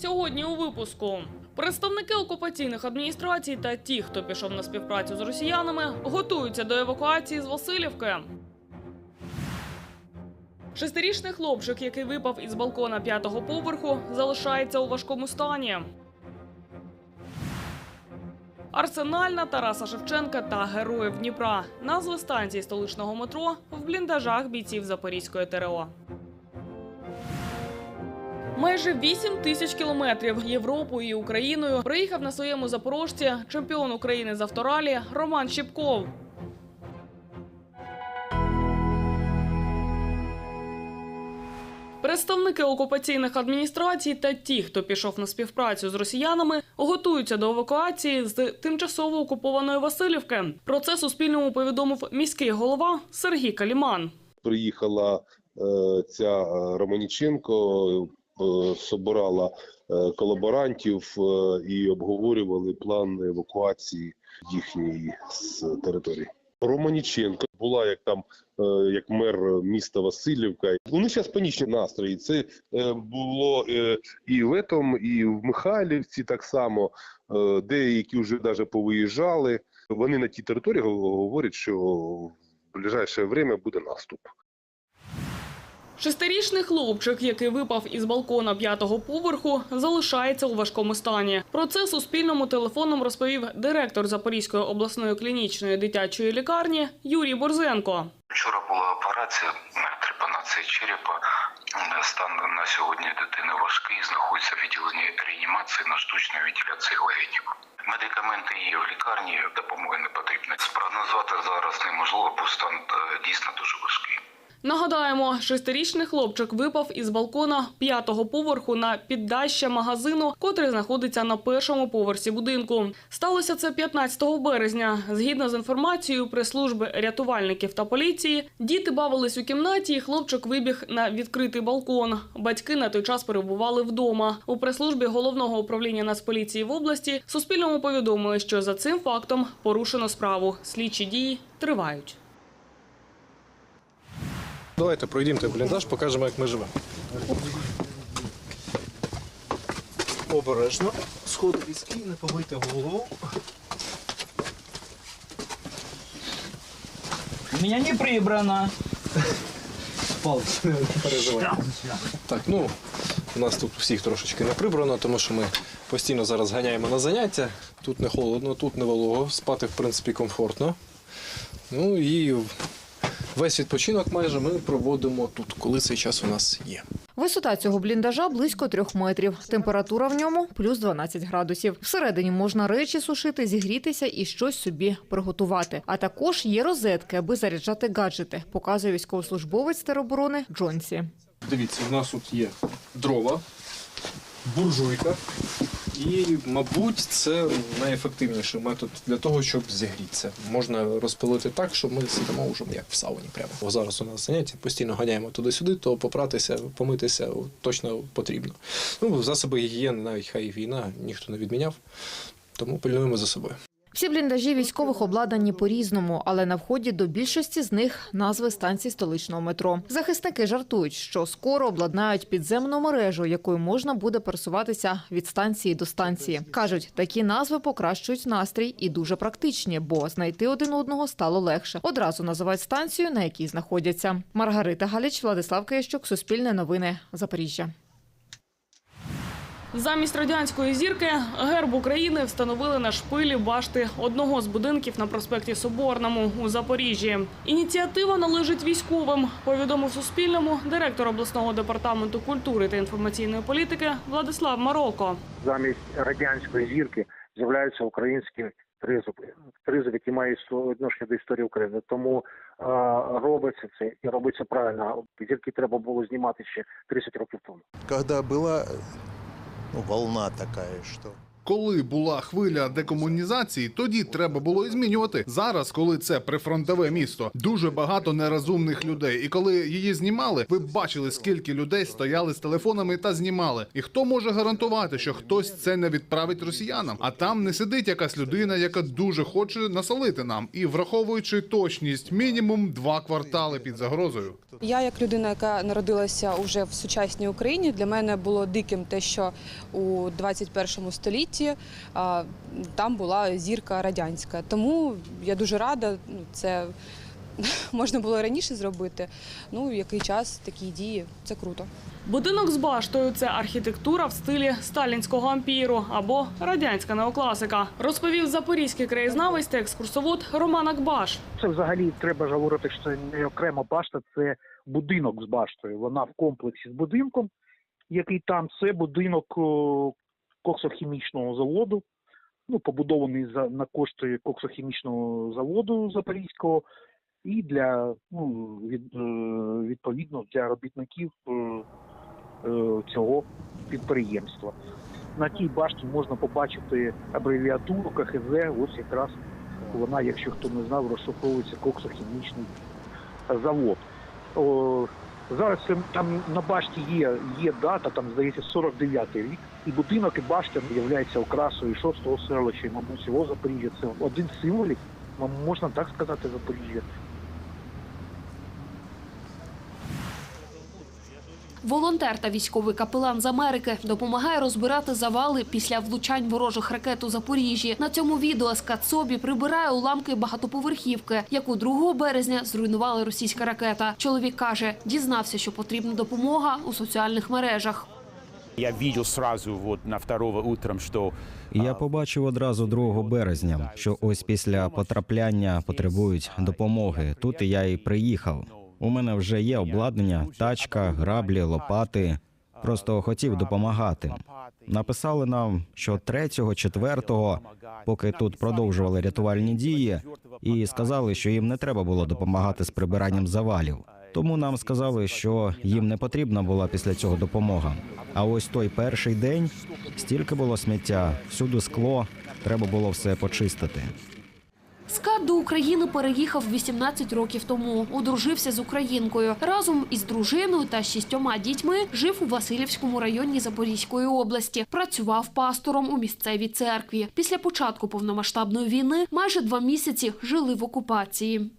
Сьогодні у випуску представники окупаційних адміністрацій та ті, хто пішов на співпрацю з росіянами, готуються до евакуації з Васильівки. Шестирічний хлопчик, який випав із балкона п'ятого поверху, залишається у важкому стані. Арсенальна Тараса Шевченка та Героїв Дніпра. Назви станцій столичного метро в бліндажах бійців Запорізької ТРО. Майже 8 тисяч кілометрів Європою і Україною приїхав на своєму запорожці чемпіон України з авторалі Роман Щіпков. Представники окупаційних адміністрацій та ті, хто пішов на співпрацю з росіянами, готуються до евакуації з тимчасово окупованої Васильівки. Про це Суспільному повідомив міський голова Сергій Каліман. приїхала е, ця е, Романіченко, собирала е, колаборантів е, і обговорювали план евакуації їхньої з території. Романіченко була як там е, як мер міста Васильівка. Вони зараз панічні настрої. Це е, було е, і в этом, і в Михайлівці так само. Е, Деякі вже навіть повиїжджали. Вони на тій території говорять, що в ближайше время буде наступ. Шестирічний хлопчик, який випав із балкона п'ятого поверху, залишається у важкому стані. Про це Суспільному телефоном розповів директор Запорізької обласної клінічної дитячої лікарні Юрій Борзенко. Вчора була операція трепанації черепа. Стан на сьогодні дитини важкий, знаходиться в відділенні реанімації на штучній вентиляції легенів. Медикаменти є в лікарні, допомоги не потрібно. Спрогнозувати зараз неможливо, бо стан е, дійсно дуже важкий. Нагадаємо, шестирічний хлопчик випав із балкона п'ятого поверху на піддаща магазину, котрий знаходиться на першому поверсі будинку. Сталося це 15 березня. Згідно з інформацією прес-служби рятувальників та поліції, діти бавились у кімнаті, і хлопчик вибіг на відкритий балкон. Батьки на той час перебували вдома. У прес-службі головного управління Нацполіції в області Суспільному повідомили, що за цим фактом порушено справу. Слідчі дії тривають. Давайте пройдімо той бліндаж, покажемо, як ми живемо. Обережно. Сходи різкі, не побийте голову. У меня не прибрано. Палець, не переживай. Так, ну, у нас тут всіх трошечки не прибрано, тому що ми постійно зараз ганяємо на заняття. Тут не холодно, тут не волого, спати, в принципі, комфортно. Ну і весь відпочинок майже ми проводимо тут, коли цей час у нас є. Висота цього бліндажа близько трьох метрів. Температура в ньому плюс 12 градусів. Всередині можна речі сушити, зігрітися і щось собі приготувати. А також є розетки, аби заряджати гаджети, показує військовослужбовець тероборони Джонсі. Дивіться, у нас тут є дрова, буржуйка. І, мабуть, це найефективніший метод для того, щоб зігрітися. Можна розпилити так, що ми сидимо вже як в сауні. Прямо Бо зараз у нас заняття постійно ганяємо туди-сюди, то попратися, помитися точно потрібно. Ну, засоби гігієни, навіть хай війна, ніхто не відміняв, тому пильнуємо за собою. Всі бліндажі військових обладнані по-різному, але на вході до більшості з них назви станцій столичного метро. Захисники жартують, що скоро обладнають підземну мережу, якою можна буде пересуватися від станції до станції. кажуть, такі назви покращують настрій і дуже практичні, бо знайти один одного стало легше. Одразу називають станцію, на якій знаходяться. Маргарита Галіч, Владислав Киящук, Суспільне новини, Запоріжжя. Замість радянської зірки герб України встановили на шпилі башти одного з будинків на проспекті Соборному у Запоріжжі. Ініціатива належить військовим. Повідомив Суспільному директор обласного департаменту культури та інформаційної політики Владислав Мароко. замість радянської зірки з'являються українські тризуб, тризуб, які мають відношення до історії України. Тому робиться це і робиться правильно. Зірки треба було знімати ще 30 років тому. когда была ну, волна такая, что Коли була хвиля декомунізації, тоді треба було і змінювати. Зараз, коли це прифронтове місто, дуже багато нерозумних людей. І коли її знімали, ви бачили, скільки людей стояли з телефонами та знімали. І хто може гарантувати, що хтось це не відправить росіянам? А там не сидить якась людина, яка дуже хоче насолити нам, і враховуючи точність, мінімум два квартали під загрозою. Я, як людина, яка народилася уже в сучасній Україні, для мене було диким те, що у 21 столітті а, там була зірка радянська. Тому я дуже рада. ну, Це можна було раніше зробити. Ну, який час такі дії це круто. Будинок з баштою це архітектура в стилі сталінського ампіру або радянська неокласика, розповів запорізький краєзнавець та екскурсовод Роман Акбаш. Це взагалі треба ж говорити, що це не окрема башта, це будинок з баштою. Вона в комплексі з будинком, який там це будинок коксохімічного заводу. Ну, побудований за на кошти коксохімічного заводу Запорізького, і для ну від, е, відповідно для робітників е, е, цього підприємства. На тій башті можна побачити абревіатуру КХЗ. Ось якраз вона, якщо хто не знав, розшифровується коксохімічний завод. Зараз там на башті є, є дата, там здається 49-й рік, і будинок і башта являється окрасою шостого селища, і, мабуть, всього Запоріжжя. Це один з символів, можна так сказати, Запоріжжя. Волонтер та військовий капелан з Америки допомагає розбирати завали після влучань ворожих ракет у Запоріжжі. На цьому відео Скацобі прибирає уламки багатоповерхівки, яку 2 березня зруйнувала російська ракета. Чоловік каже, дізнався, що потрібна допомога у соціальних мережах. Я видел сразу вот на второго утром, что Я побачив одразу 2 березня, що ось після потрапляння потребують допомоги. Тут і я і приїхав. У мене вже є обладнання, тачка, граблі, лопати. Просто хотів допомагати. Написали нам, що 3-го, 4-го, поки тут продовжували рятувальні дії, і сказали, що їм не треба було допомагати з прибиранням завалів. Тому нам сказали, що їм не потрібна була після цього допомога. А ось той перший день стільки було сміття, всюди скло, треба було все почистити. Скат до України переїхав 18 років тому. Одружився з українкою. Разом із дружиною та шістьома дітьми жив у Васильівському районі Запорізької області. Працював пастором у місцевій церкві. Після початку повномасштабної війни майже два місяці жили в окупації.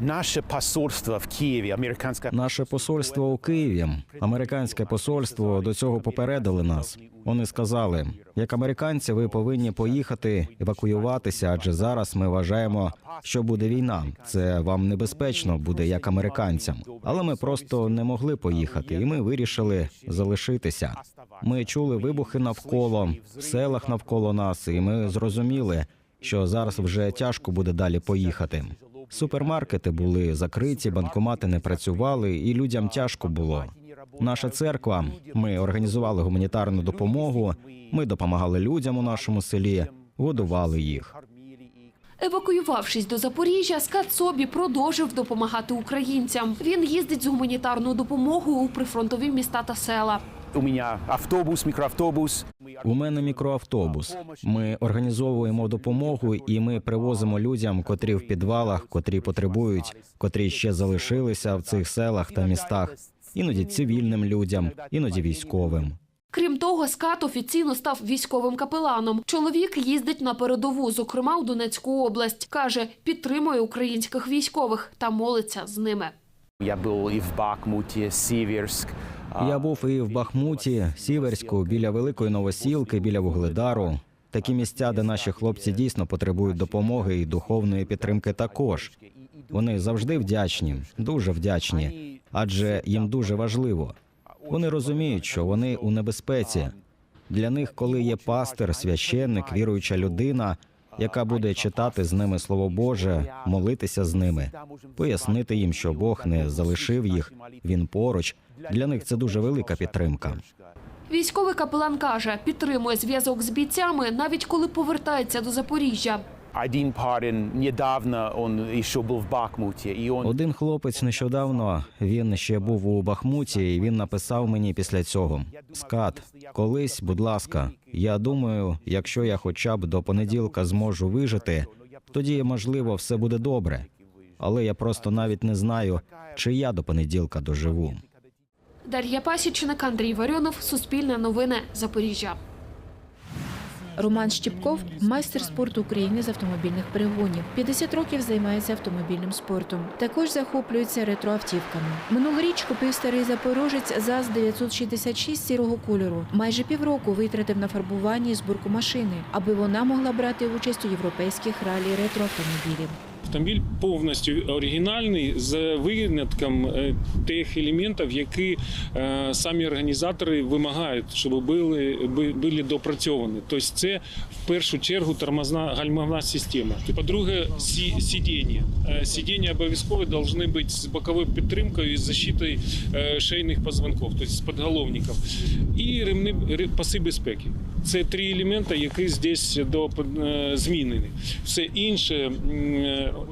Наше посольство в Киеве, американское Наше посольство у Києві, американське посольство до цього попередили нас. Вони сказали, як американці, ви повинні поїхати евакуюватися, адже зараз ми вважаємо, що буде війна. Це вам небезпечно буде як американцям. Але ми просто не могли поїхати, і ми вирішили залишитися. Ми чули вибухи навколо в селах навколо нас, і ми зрозуміли, що зараз вже тяжко буде далі поїхати. Супермаркети були закриті, банкомати не працювали, і людям тяжко було. Наша церква. Ми організували гуманітарну допомогу. Ми допомагали людям у нашому селі, годували їх. Евакуювавшись до Запоріжжя, Скат Собі продовжив допомагати українцям. Він їздить з гуманітарною допомогою у прифронтові міста та села. У меня автобус, микроавтобус. У мене мікроавтобус. Ми організовуємо допомогу, і ми привозимо людям, котрі в підвалах, котрі потребують, котрі ще залишилися в цих селах та містах. Іноді цивільним людям, іноді військовим. Крім того, Скат офіційно став військовим капеланом. Чоловік їздить на передову, зокрема у Донецьку область. каже, підтримує українських військових та молиться з ними. Я был и в Бахмуте, Сиверск. Я був і в Бахмуті, Сіверську, біля великої новосілки, біля Вугледару. Такі місця, де наші хлопці дійсно потребують допомоги і духовної підтримки. Також вони завжди вдячні, дуже вдячні, адже їм дуже важливо. Вони розуміють, що вони у небезпеці. Для них, коли є пастир, священник, віруюча людина, яка буде читати з ними слово Боже, молитися з ними, пояснити їм, що Бог не залишив їх, він поруч. Для них це дуже велика підтримка. Військовий капелан каже, підтримує зв'язок з бійцями, навіть коли повертається до Запоріжжя. Один парень недавно он еще был в Бахмуте, и он Один хлопець нещодавно він ще був у Бахмуті, і він написав мені після цього: Скат, колись, будь ласка, я думаю, якщо я хоча б до понеділка зможу вижити, тоді можливо все буде добре. Але я просто навіть не знаю, чи я до понеділка доживу. Дар'я Пасічник, Андрій Варіонов, Суспільне новини, Запоріжжя. Роман Щіпков майстер спорту України з автомобільних перегонів. 50 років займається автомобільним спортом. Також захоплюється ретроавтівками. Минулоріч купив старий запорожець ЗАЗ 966 сірого кольору. Майже півроку витратив на фарбування і зборку машини, аби вона могла брати участь у європейських ралі ретроавтомобілів. Автомобіль повністю оригінальний з винятком е, тих елементів, які е, самі організатори вимагають, щоб були, були допрацьовані. Тобто це в першу чергу тормозна гальмовна система. По-друге, сидіння. Е, Сидіння обов'язково повинні бути з боковою підтримкою і защитою шийних позвонків, тобто з підголовників. І ремни паси безпеки. Це три елементи, які здесь до змінені. Все інше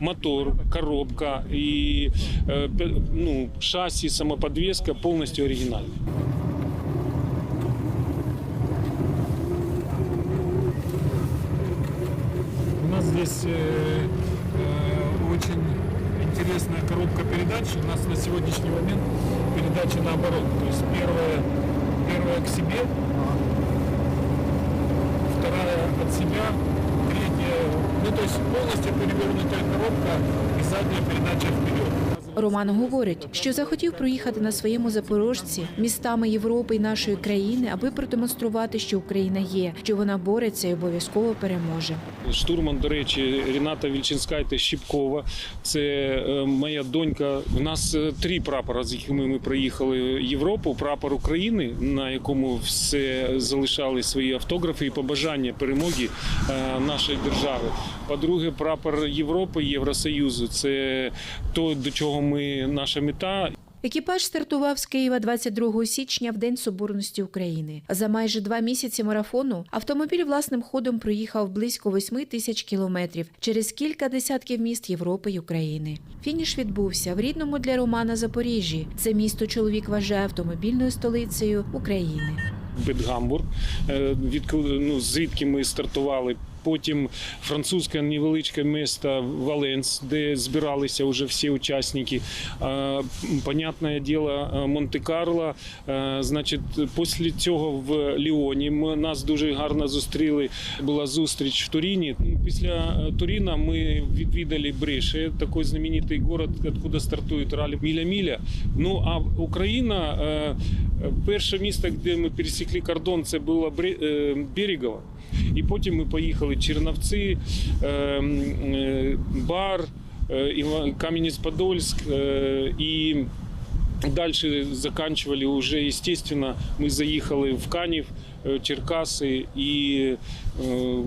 мотор, коробка і е, пе- ну, шасі, самоподвеска повністю оригінальні. У нас здесь э, э, очень интересная коробка передач. У нас на сегодняшний момент передача наоборот. То есть первая, первая к себе, вторая от себя, третья... Ну, то есть полностью перевернутая коробка и задняя передача вперед. Роман говорить, що захотів проїхати на своєму запорожці містами Європи і нашої країни, аби продемонструвати, що Україна є, що вона бореться і обов'язково переможе. Штурман, до речі, Ріната Вільчинськайте Щіпкова. Це е, моя донька. У нас е, три прапора, з якими ми приїхали в Європу. Прапор України, на якому все залишали свої автографи і побажання перемоги е, нашої держави. По-друге, прапор Європи, Євросоюзу. Це то, до чого ми наша мета. Екіпаж стартував з Києва 22 січня в День Соборності України. За майже два місяці марафону автомобіль власним ходом проїхав близько 8 тисяч кілометрів через кілька десятків міст Європи й України. Фініш відбувся в рідному для Романа Запоріжжі. Це місто чоловік вважає автомобільною столицею України. Бетгамбург, е, від ну, звідки ми стартували. Потім французьке невеличке місто Валенс, де збиралися вже всі учасники. Понятне діло, е, Монте-Карло. Е, Значить, після цього в Ліоні нас дуже гарно зустріли. Була зустріч в Туріні. Після е, Туріна ми відвідали Бреші, такий знаменитий город, откуда стартує ралі Міля-Міля. Ну а Україна, перше місто, де ми пересікли кордон, це було Бре- е, Берегово. І потім ми поїхали Черновці, е, е, Бар, е, Іва- Кам'янець-Подольськ е, і дальше заканчивали уже, естественно, мы заехали в Канев, э, Черкасы и э,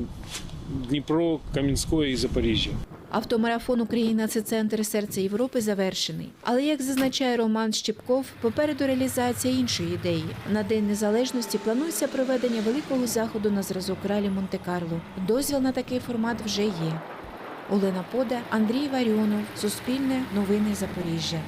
Дніпро, Кам'янське і Запоріжжя. Автомарафон Україна це центр серця Європи завершений. Але як зазначає Роман Щепков, попереду реалізація іншої ідеї. На День Незалежності планується проведення великого заходу на зразок ралі Монте-Карло. Дозвіл на такий формат вже є. Олена Пода, Андрій Варіонов, Суспільне, Новини Запоріжжя.